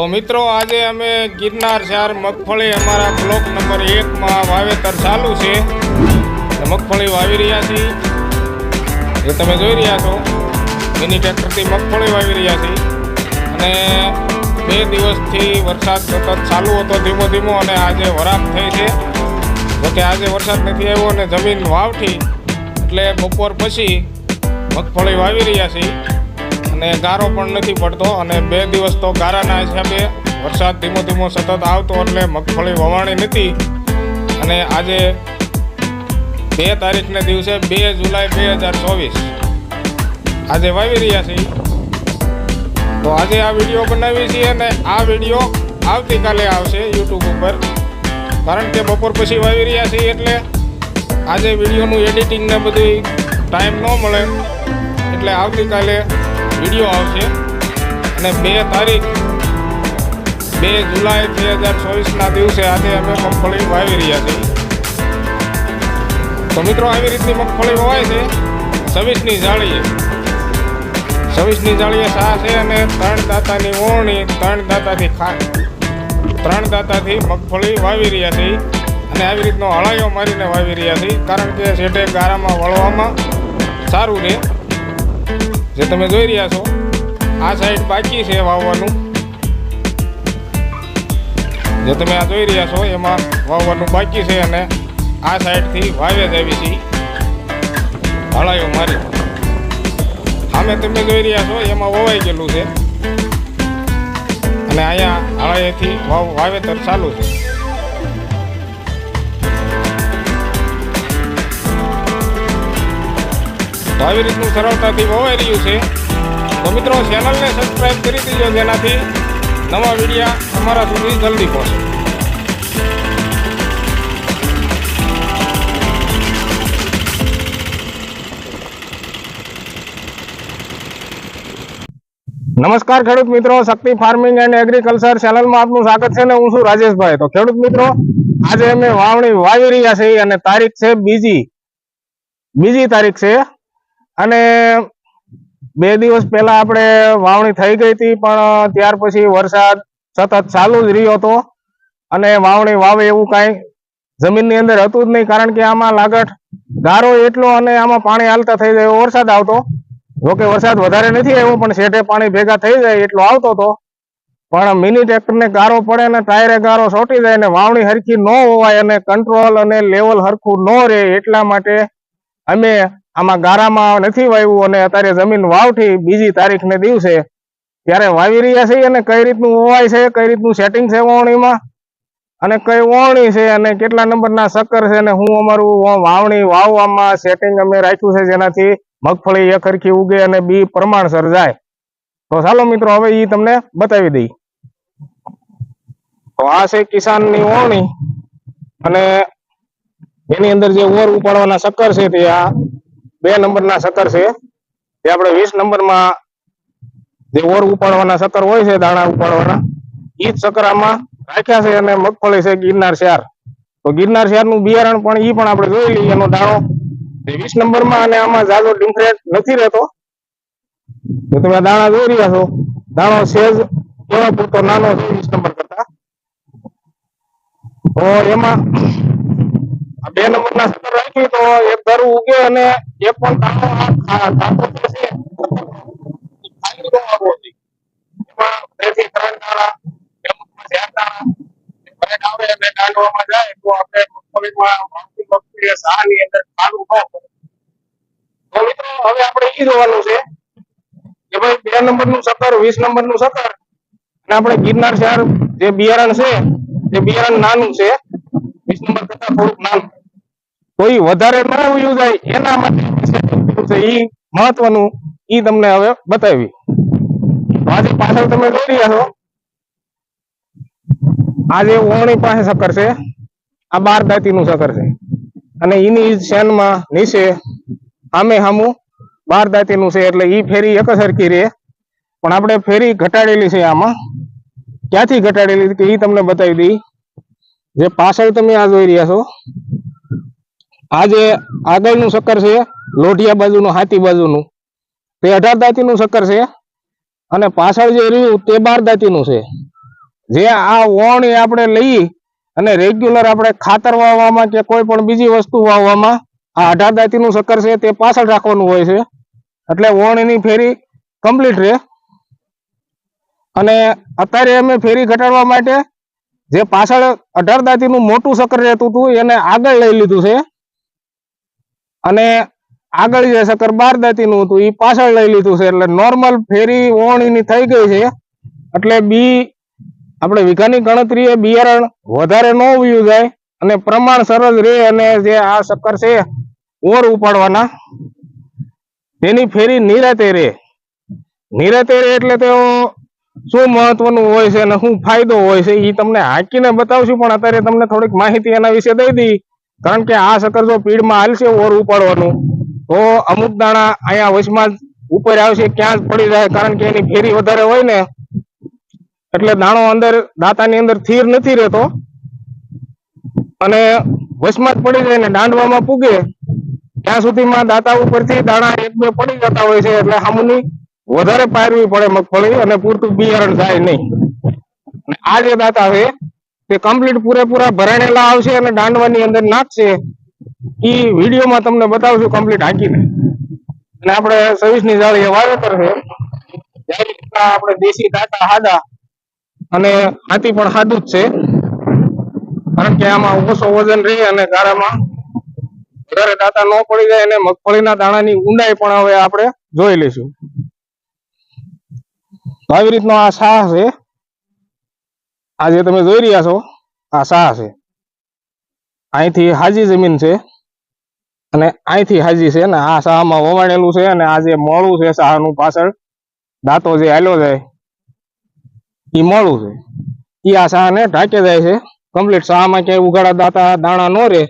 તો મિત્રો, આજે અમે ગિરનાર ચાર મગફળી અમારા બ્લોક નંબર એકમાં વાવેતર ચાલુ છે. મગફળી વાવી રહ્યા છીએ જે તમે જોઈ રહ્યા છો મિની ટ્રેક્ટરથી મગફળી વાવી રહ્યા છીએ અને બે દિવસથી વરસાદ સતત ચાલુ હતો ધીમો ધીમો અને આજે વરાપ થઈ છે. જોકે આજે વરસાદ નથી આવ્યો અને જમીન વાવઠી, એટલે બપોર પછી મગફળી વાવી રહ્યા છીએ. અને ગારો પણ નથી પડતો અને બે દિવસ તો ગારાના હિસાબે વરસાદ ધીમો ધીમો સતત આવતો એટલે મગફળી વવાણી નથી. અને આજે બે તારીખને દિવસે બે જુલાઈ બે હજાર ચોવીસ. આજે વાવી રહ્યા છીએ. તો આજે આ વીડિયો બનાવી છીએ અને આ વીડિયો આવતીકાલે આવશે યુટ્યુબ ઉપર. કારણ કે બપોર પછી વાવી રહ્યા છીએ એટલે આજે વિડીયોનું એડિટિંગ ને બધું ટાઈમ ન મળે. એટલે આવતીકાલે વીડિયો આવશે. અને બે તારીખ, બે જુલાઈ બે હજાર ચોવીસના દિવસે આજે અમે મગફળી વાવી રહ્યા છીએ. તો મિત્રો, આવી રીતની મગફળી વવાય છે. છવ્વીસની જાળીએ છવ્વીસની જાળીએ સા છે અને ત્રણ દાતાની ઓરણી, ત્રણ દાતાથી ખા, ત્રણ દાતાથી મગફળી વાવી રહ્યા છીએ. અને આવી રીતનો હળાઈઓ મારીને વાવી રહ્યા છીએ. કારણ કે શેઠે ગારામાં વળવામાં સારું રહે જે તમે જોઈ રહ્યા છો, આ સાઈડ બાકી છે વાવવાનું. જે તમે આ જોઈ રહ્યા છો, એમાં વાવવાનું બાકી છે અને આ સાઈડથી વાવે જ છે. હળાયો મારી. સામે તમે જોઈ રહ્યા છો, એમાં વવાઈ ગયેલું છે. અને અહીંયા હળાયેથી વાવ વાવેતર ચાલુ છે. આવી રીતનું સરળતાથી વવાઈ રહ્યું છે. તો મિત્રો ચેનલને સબસ્ક્રાઈબ કરી દીજો જેનાથી નવા વિડીયા તમારા સુધી જલ્દી પહોંચે. નમસ્કાર ખેડૂત મિત્રો, શક્તિ ફાર્મિંગ એન્ડ એગ્રીકલ્ચર ચેનલમાં આપનું સ્વાગત છે ને હું છું રાજેશભાઈ. તો ખેડૂત મિત્રો, આજે અમે વાવણી વાવી રહ્યા છીએ અને તારીખ છે બીજી. બીજી તારીખ છે અને બે દિવસ પહેલા આપણે વાવણી થઈ ગઈ હતી, પણ ત્યાર પછી વરસાદ સતત ચાલુ જ રહ્યો હતો. અને વાવણી વાવે એવું કાંઈ જમીનની અંદર હતું જ નહીં, કારણ કે આમાં લાગટ ગારો એટલો અને આમાં પાણી હાલતા થઈ જાય વરસાદ આવતો. જોકે વરસાદ વધારે નથી આવ્યો, પણ શેઠે પાણી ભેગા થઈ જાય એટલો આવતો હતો. પણ મિની ટ્રેક્ટરને ગારો પડે અને ટાયરે ગારો સોટી જાય અને વાવણી હરખી ન હોવાય અને કંટ્રોલ અને લેવલ હરખું ન રહે એટલા માટે અમે આમાં ગારામાં નથી વાવ્યું અને અત્યારે જમીન વાવઠી બીજી તારીખને દિવસે ત્યારે વાવી રહ્યા છે અને કઈ રીતનું ઓવાય છે, કઈ રીતનું સેટિંગ છે વાવણીમાં અને કઈ વાવણી છે અને કેટલા નંબરના સક્કર છે અને હું અમારું વાવણી વાવવામાં સેટિંગ અમે રાખ્યું છે જેનાથી મગફળી એકરખી ઉગે અને બી પ્રમાણસર જાય. તો ચાલો મિત્રો, હવે એ તમને બતાવી દઈ. તો આ છે કિસાનની વાવણી અને એની અંદર જે ઓર ઉપાડવાના શક્કર છે તે આ બે નંબરના સતર છે. તે આપણે વીસ નંબરમાં જે ઓર ઉપાડવાના સતર હોય છે, દાણા ઉપાડવાના એ જ સકરામાં રાખ્યા છે અને મગફળી છે ગિરનાર ચાર તો ગિરનાર ચારનું બિયારણ પણ એ પણ આપણે જોઈ લઈએ, એનો દાણો. વીસ વીસ નંબરમાં અને આમાં જાજો ડિફરેન્ટ નથી રહેતો. જો તમે દાણા જોઈ રહ્યા છો, દાણો સેજ એવા પૂરતો નાનો છે વીસ નંબર કરતા? તો એમાં બે નંબરના સ્તર રાખી તો એક ઘર ઉગે અને એક પણ ટાંકો છે ખાલી આપણે અંદર ખાલું ન પડે. તો મિત્રો, હવે આપણે એ જોવાનું છે કે ભાઈ બે નંબરનું શક્કર વીસ નંબરનું શક્કર અને આપણે ગિરનાર શહેર જે બિયારણ છે તે બિયારણ નાનું છે. વીસ કરતા થોડુંક નાનું કોઈ વધારે ન ઉયું જાય, એના માટે ઈ મહત્વનું ઈ તમને હવે બતાવી. આજે પાછળ તમે જોઈ રહ્યા છો. આ જે ઓવણી પાસે શક્કર છે. આ બાર દાંતીનું શક્કર છે. અને એની શેનમાં નીચે સામે સામું બાર દાંતીનું છે, એટલે ઈ ફેરી એક સરખી રહે. પણ આપણે ફેરી ઘટાડેલી છે આમાં. ક્યાંથી ઘટાડેલી? કે એ તમને બતાવી દઈ. જે પાછળ તમે આ જોઈ રહ્યા છો, આ જે આગળનું શક્કર છે, લોઢિયા બાજુનું, હાથી બાજુનું, તે અઢાર દાંતીનું શક્કર છે અને પાછળ જે રહ્યું તે બાર દાંતીનું છે. જે આ વણ આપણે લઈ અને રેગ્યુલર આપણે ખાતર વાવવામાં કે કોઈ પણ બીજી વસ્તુ વાવવામાં આ અઢાર દાંતીનું શક્કર છે તે પાછળ રાખવાનું હોય છે. એટલે વણની ફેરી કમ્પ્લીટ રહે. અને અત્યારે અમે ફેરી ઘટાડવા માટે જે પાછળ અઢાર દાંતીનું મોટું સકર રહેતું હતું, એને આગળ લઈ લીધું છે. અને આગળ જે સકર બાર દાંતીનું હતું એ પાછળ લઈ લીધું છે. એટલે નોર્મલ ફેરી ઓણીની થઈ ગઈ છે. એટલે બી આપણે વીઘાની એ બિયારણ વધારે ન ઉયું જાય અને પ્રમાણ સરસ રહે અને જે આ શક્કર છે, ઓર ઉપાડવાના. તેની ફેરી નિરાતે રહે. નિરાતે રહે એટલે તેઓ શું મહત્વનું હોય છે અને શું ફાયદો હોય છે એ તમને હાંકીને બતાવશું, પણ અત્યારે તમને થોડીક માહિતી એના વિશે દઈ દી. કારણ કે આ શક્કર જો પીડમાં હાલશે, ઓર ઉપાડવાનું. તો અમુક દાણા અહીંયા વચમાં ઉપર આવશે, ક્યાં જ પડી જાય કારણ કે એની ફેરી વધારે હોય ને. એટલે દાણો અંદર, દાંતાની અંદર થીર નથી રહેતો. અને વચમાં જ પડી જાય ને, દાંડવામાં પૂગે, ત્યાં સુધીમાં દાંતા ઉપરથી દાણા એક બે પડી જતા હોય છે, એટલે સામુની વધારે પારવી પડે મગફળી અને પૂરતું બિયારણ થાય નહીં. આ જે દાતા છે, તે કમ્પ્લીટ પૂરેપૂરા ભરાણેલા આવશે અને દાંડવાની અંદર નાખશે. એ વિડીયોમાં તમને બતાવશું કમ્પ્લીટ હાંકીને. અને આપણે સવીસની જાળી વાવેતર છે. આપણે દેશી દાંતા હાદા અને હાથી પણ સાદું જ છે. કારણ કે આમાં ઓછો વજન રહે અને ગારામાં વધારે દાંતા ન પડી જાય અને મગફળીના દાણાની ઊંડાઈ પણ હવે આપણે જોઈ લઈશું. આવી રીતનો આ શાહ છે. આ જે તમે જોઈ રહ્યા છો, આ શાહ છે. અહીંથી હાજી જમીન છે અને અહીંથી હાજી છે ને આ શાહમાં વવાણેલું છે અને આ જે મોળું છે શાહનું પાછળ, દાંતો જે હાલ્યો જાય, ઈ મોળું છે. ઈ આ શાહને ઢાંકે જાય છે. કમ્પ્લીટ શાહમાં ક્યાંય ઉઘાડા દાંતા, દાણા નો રહે.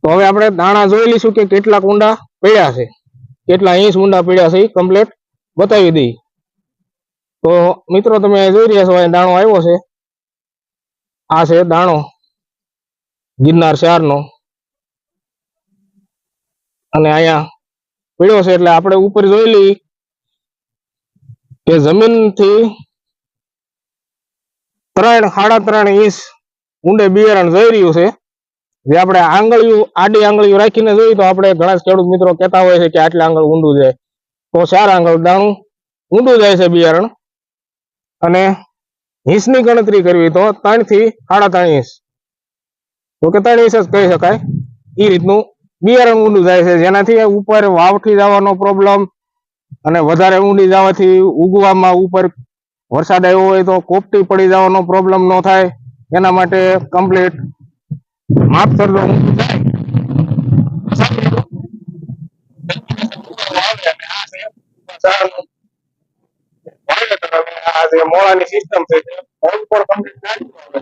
તો હવે આપણે દાણા જોઈ લઈશું કે કેટલા ઊંડા પડ્યા છે. કેટલા ઇંચ ઊંડા પડ્યા છે કમ્પ્લીટ બતાવી દઈ. તો મિત્રો તમે જોઈ રહ્યા છો અહીંયા દાણો આવ્યો છે. આ છે દાણો, ગિરનાર શહેરનો. અને અહીંયા પીળ્યો છે એટલે આપણે ઉપર જોઈ લઈ કે જમીનથી ત્રણ, સાડા ત્રણ ઇંચ ઊંડે બિયારણ જઈ રહ્યું છે. જે આપણે આંગળીયું આડી આંગળીયું રાખીને જોઈએ તો આપણે ઘણા ખેડૂત મિત્રો કહેતા હોય છે કે આટલા આંગળ ઊંડું જાય. તો ચાર આંગળ દાણું ઊંડું જાય છે બિયારણ. અને હિંસની ગણતરી કરવી તો ત્રણથી સાડા ત્રણ ઇંચ. તો કે ત્રણ ઇંચ જ કહી શકાય. એ રીતનું બિયારણ ઊંડું જાય છે. જેનાથી ઉપર વાવઠી જવાનો પ્રોબ્લેમ અને વધારે ઊંડી જવાથી ઉગવામાં ઉપર વરસાદ આવ્યો હોય તો કોપટી પડી જવાનો પ્રોબ્લેમ ન થાય. એના માટે કમ્પ્લીટ માફ કરજો ઊંડું જાય હવે આ જે મોળાની સિસ્ટમ છે નાખ્યું હવે.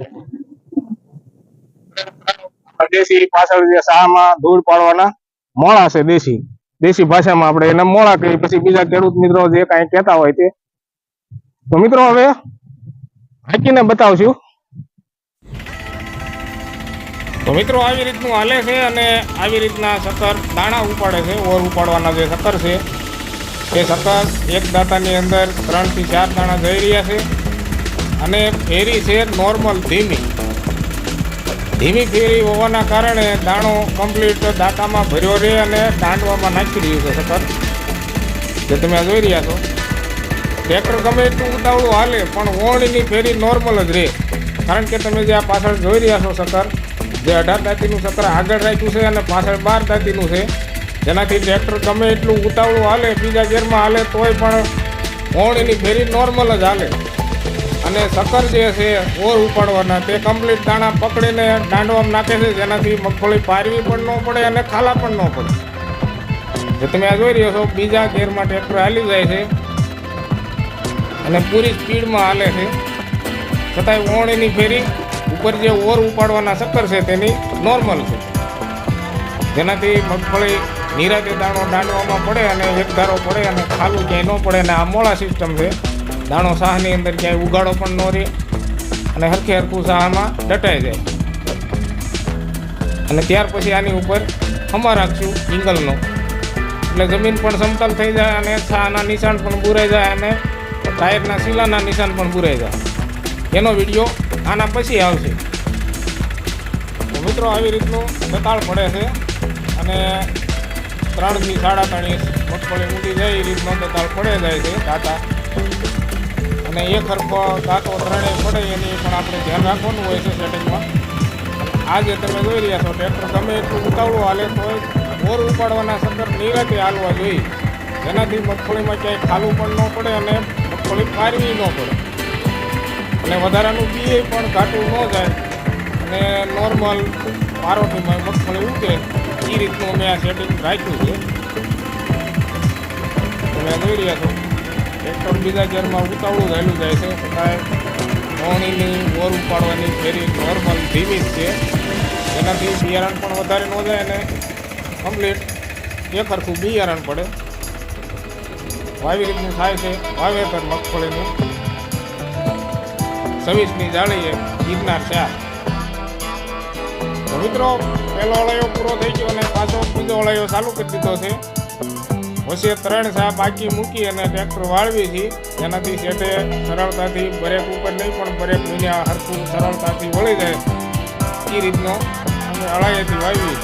દેશી પાછળ જે શાહમાં ધૂળ પાડવાના મોળા છે દેશી. દેશી ભાષામાં આપણે એને મોળા કહીએ. પછી બીજા ખેડૂત મિત્રો જે કાંઈ કહેતા હોય તે. તો મિત્રો હવે હાંકીને બતાવશું. તો મિત્રો આવી રીતનું હાલે છે અને આવી રીતના સતર દાણા ઉપાડે છે, ઓર ઉપાડવાના જે સતર છે એ સતત એક દાંતાની અંદર ત્રણથી ચાર દાણા જઈ રહ્યા છે. અને ફેરી છે નોર્મલ ધીમી. ધીમી ફેરી હોવાના કારણે દાણો કમ્પ્લીટ દાંતામાં ભર્યો રહે અને દાંડવામાં નાખી રહ્યું છે સતત. જે તમે જોઈ રહ્યા છો. ટ્રેક્ટર ગમે એટલું ઉતાવળું હાલે, પણ ઓળણીની ફેરી નોર્મલ જ રહે. કારણ કે તમે જે આ પાછળ જોઈ રહ્યા છો સતર જે અઢાર દાંતીનું સતર આગળ રાખ્યું છે અને પાછળ બાર દાંતીનું છે જેનાથી ટ્રેક્ટર ગમે એટલું ઉતાવળું હાલે, બીજા ગેરમાં હાલે, તોય પણ ઓળણીની ફેરી નોર્મલ જ હાલે. અને શક્કર જે છે, ઓર ઉપાડવાના, તે કમ્પ્લીટ દાણા પકડીને દાંડવામાં નાખે છે, જેનાથી મગફળી પારવી પણ ન પડે અને ખાલા પણ ન પડે. જે તમે આ જોઈ રહ્યો છો, બીજા ગેરમાં ટ્રેક્ટર હાલી જાય છે. અને પૂરી સ્પીડમાં હાલે છે. છતાંય ઓણીની ફેરી ઉપર જે ઓર ઉપાડવાના શક્કર છે, તેની નોર્મલ છે. જેનાથી મગફળી નિરાતે દાણો દાંડવામાં પડે અને એક ધારો પડે અને ખાલું ક્યાંય ન પડે અને આ મોળા સિસ્ટમ છે. દાણો શાહની અંદર ક્યાંય ઉગાડો પણ ન રહે અને હરખે હરખું સાહમાં દટાઈ જાય. અને ત્યાર પછી આની ઉપર હમા રાખશું ઇંગલનો એટલે જમીન પણ સમતલ થઈ જાય અને છાના નિશાન પણ બુરાઈ જાય અને ટાયરના શીલાના નિશાન પણ બુરાઈ જાય. એનો વીડિયો આના પછી આવશે. મિત્રો આવી રીતનું બતાળ પડે છે અને ત્રણથી સાડા ત્રણ ઇંચ મગફળી ઊંડી જાય, એ રીતનો તાલ પડે જાય છે દાંતા અને એ ખરખો દાંતો ત્રણેય પડે, એની પણ આપણે ધ્યાન રાખવાનું હોય છે સેટિંગમાં. આજે તમે જોઈ રહ્યા છો, ટ્રેક્ટર ગમે એટલું ઉતાવળું હાલે તો બોર ઉપાડવાના સંદર્ભ નિરાતે હાલવા જોઈએ. જેનાથી મગફળીમાં ક્યાંય ખાલું પણ ન પડે અને મગફળી પારવી ન પડે. અને વધારાનું બીએ પણ ઘાટું ન જાય. અને નોર્મલ પારોટીમાં મગફળી ઉગે. એ રીતનું મેં આ સેટિંગ રાખ્યું છે. તમે જોઈ રહ્યા છો. ટ્રેક્ટર બીજા ગેરમાં ઉતાવળું રહેલું જાય છે. છતાંય મોણીની ઓર ઉપાડવાની ફેરી નોર્મલ ધીમી છે. એનાથી બિયારણ પણ વધારે ન જાય અને કમ્પ્લીટ એક હરખું બિયારણ પડે. આવી રીતનું થાય છે વાવેતર મગફળીનું. છવ્વીસની જાળીએ ગિરનાર ચાર. મિત્રો, પહેલો અળાયો પૂરો થઈ ગયો અને પાછો બીજો અળાયો ચાલુ કરી દીધો છે. વચ્ચે ત્રણ સા બાકી મૂકી અને ટ્રેક્ટર વાળવી છે. જેનાથી શેઠે સરળતાથી બ્રેક ઉપર નહીં, પણ બ્રેક દુનિયા હરખું સરળતાથી વળી જાય. એ રીતનો અમે અળાયેથી વાવી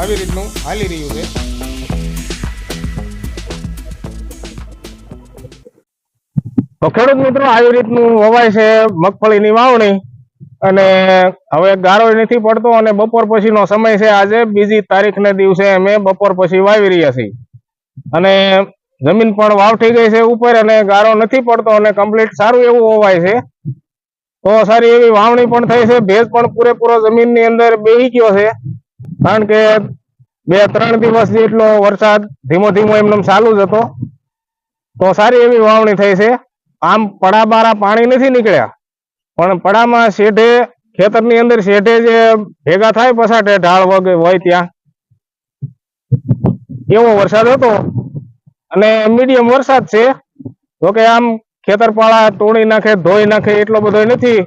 આવી રીતનું હાલી રહ્યું છે. તો ખેડૂત મિત્રો, આવી રીતનું વવાય છે મગફળીની વાવણી. અને હવે ગારો નથી પડતો અને બપોર પછીનો સમય છે આજે, બીજી તારીખને દિવસે અમે બપોર પછી વાવી રહ્યા છીએ. અને જમીન પણ વાવઠી ગઈ છે ઉપર અને ગારો નથી પડતો અને કમ્પ્લીટ સારું એવું વવાય છે. તો સારી એવી વાવણી પણ થઈ છે. ભેજ પણ પૂરેપૂરો જમીનની અંદર બેહી ગયો છે. કારણ કે બે ત્રણ દિવસ જેટલો વરસાદ ધીમો ધીમો એમને ચાલુ જ હતો. તો સારી એવી વાવણી થઈ છે. આમ પડા બારા પાણી નથી નીકળ્યા. પણ પડામાં શેઢે, ખેતરની અંદર શેઢે જે ભેગા થાય પસાટે ઢાળ વગે હોય ત્યાં. એવો વરસાદ હતો? અને મીડિયમ વરસાદ છે. તો કે આમ ખેતરપાળા તોડી નાખે, ધોઈ નાખે એટલો બધો નથી.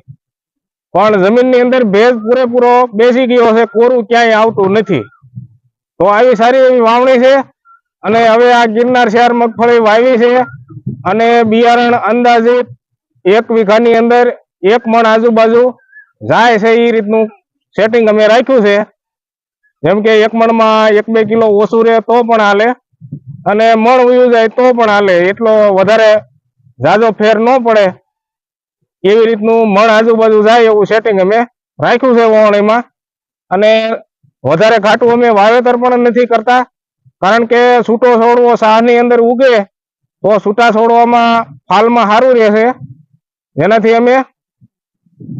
પણ જમીનની અંદર ભેજ પૂરેપૂરો બેસી ગયો છે, કોરું ક્યાંય આવતું નથી. તો આવી સારી એવી વાવણી છે. અને હવે આ ગિરનાર શહેર મગફળી વાવી છે. અને બિયારણ અંદાજે એક વીઘાની અંદર એક મણ આજુબાજુ જાય છે એ રીતનું સેટિંગ અમે રાખ્યું છે. જેમ કે એક મણમાં એક બે કિલો ઓછું રહે તો પણ હાલે અને મણ ઉયું જાય તો પણ હાલે. એટલો વધારે જાજો ફેર ન પડે. એવી રીતનું મણ આજુબાજુ જાય એવું સેટિંગ અમે રાખ્યું છે વહોણીમાં અને વધારે ઘાટું અમે વાવેતર પણ નથી કરતા. કારણ કે છૂટો છોડવો સાહની અંદર ઉગે તો છૂટા છોડવામાં ફાલમાં સારું રહેશે. જેનાથી અમે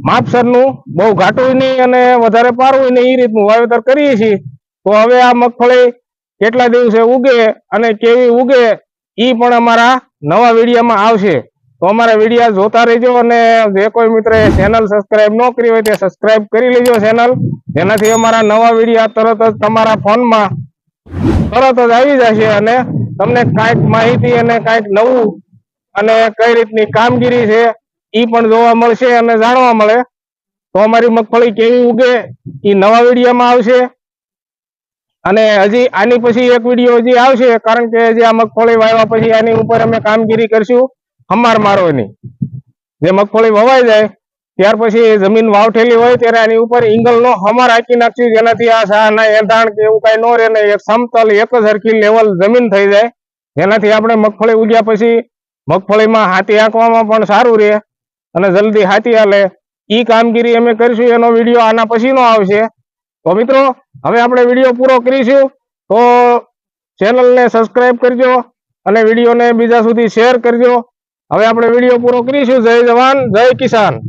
માપસરનું બહુ ઘાટું નહીં અને વધારે પારવું નહીં એ રીતનું વાવેતર કરીએ છીએ. તો હવે આ મગફળી કેટલા દિવસે ઉગે અને કેવી ઉગે એ પણ અમારા નવા વિડીયામાં આવશે. તો અમારા વિડીયા જોતા રહેજો અને જે કોઈ મિત્રે ચેનલ સબસ્ક્રાઇબ ન કરી હોય તે સબસ્ક્રાઈબ કરી લેજો ચેનલ. જેનાથી અમારા નવા વિડીયા તરત જ તમારા ફોનમાં તરત જ આવી જશે અને તમને કાંઈક માહિતી અને કાંઈક નવું અને કઈ રીતની કામગીરી છે એ પણ જોવા મળશે અને જાણવા મળે. તો અમારી મગફળી કેવી ઉગે એ નવા વિડીયોમાં આવશે. અને હજી આની પછી એક વીડિયો હજી આવશે, કારણ કે જે આ મગફળી વાવ્યા પછી આની ઉપર અમે કામગીરી કરશું. હમાર મારવાની. જે મગફળી વવાઈ જાય ત્યાર પછી જમીન વાવઠેલી હોય ત્યારે આની ઉપર ઈંગલનો હમર હાકી નાખ્યું જેનાથી આ શાહના એંધાણ કે એવું કઈ ન રહે ને એક સમતલ, એક જ હરખી લેવલ જમીન થઈ જાય. જેનાથી આપણે મગફળી ઉગ્યા પછી મગફળીમાં હાથી આંકવામાં પણ સારું રહે અને જલ્દી હાથી હાલે. ઈ કામગીરી અમે કરીશું, એનો વીડિયો આના પછીનો આવશે. તો મિત્રો, હવે આપણે વીડિયો પૂરો કરીશું. તો ચેનલને સબસ્ક્રાઇબ કરજો અને વિડીયોને બીજા સુધી શેર કરજો. હવે આપણે વીડિયો પૂરો કરીશું. જય જવાન, જય કિસાન.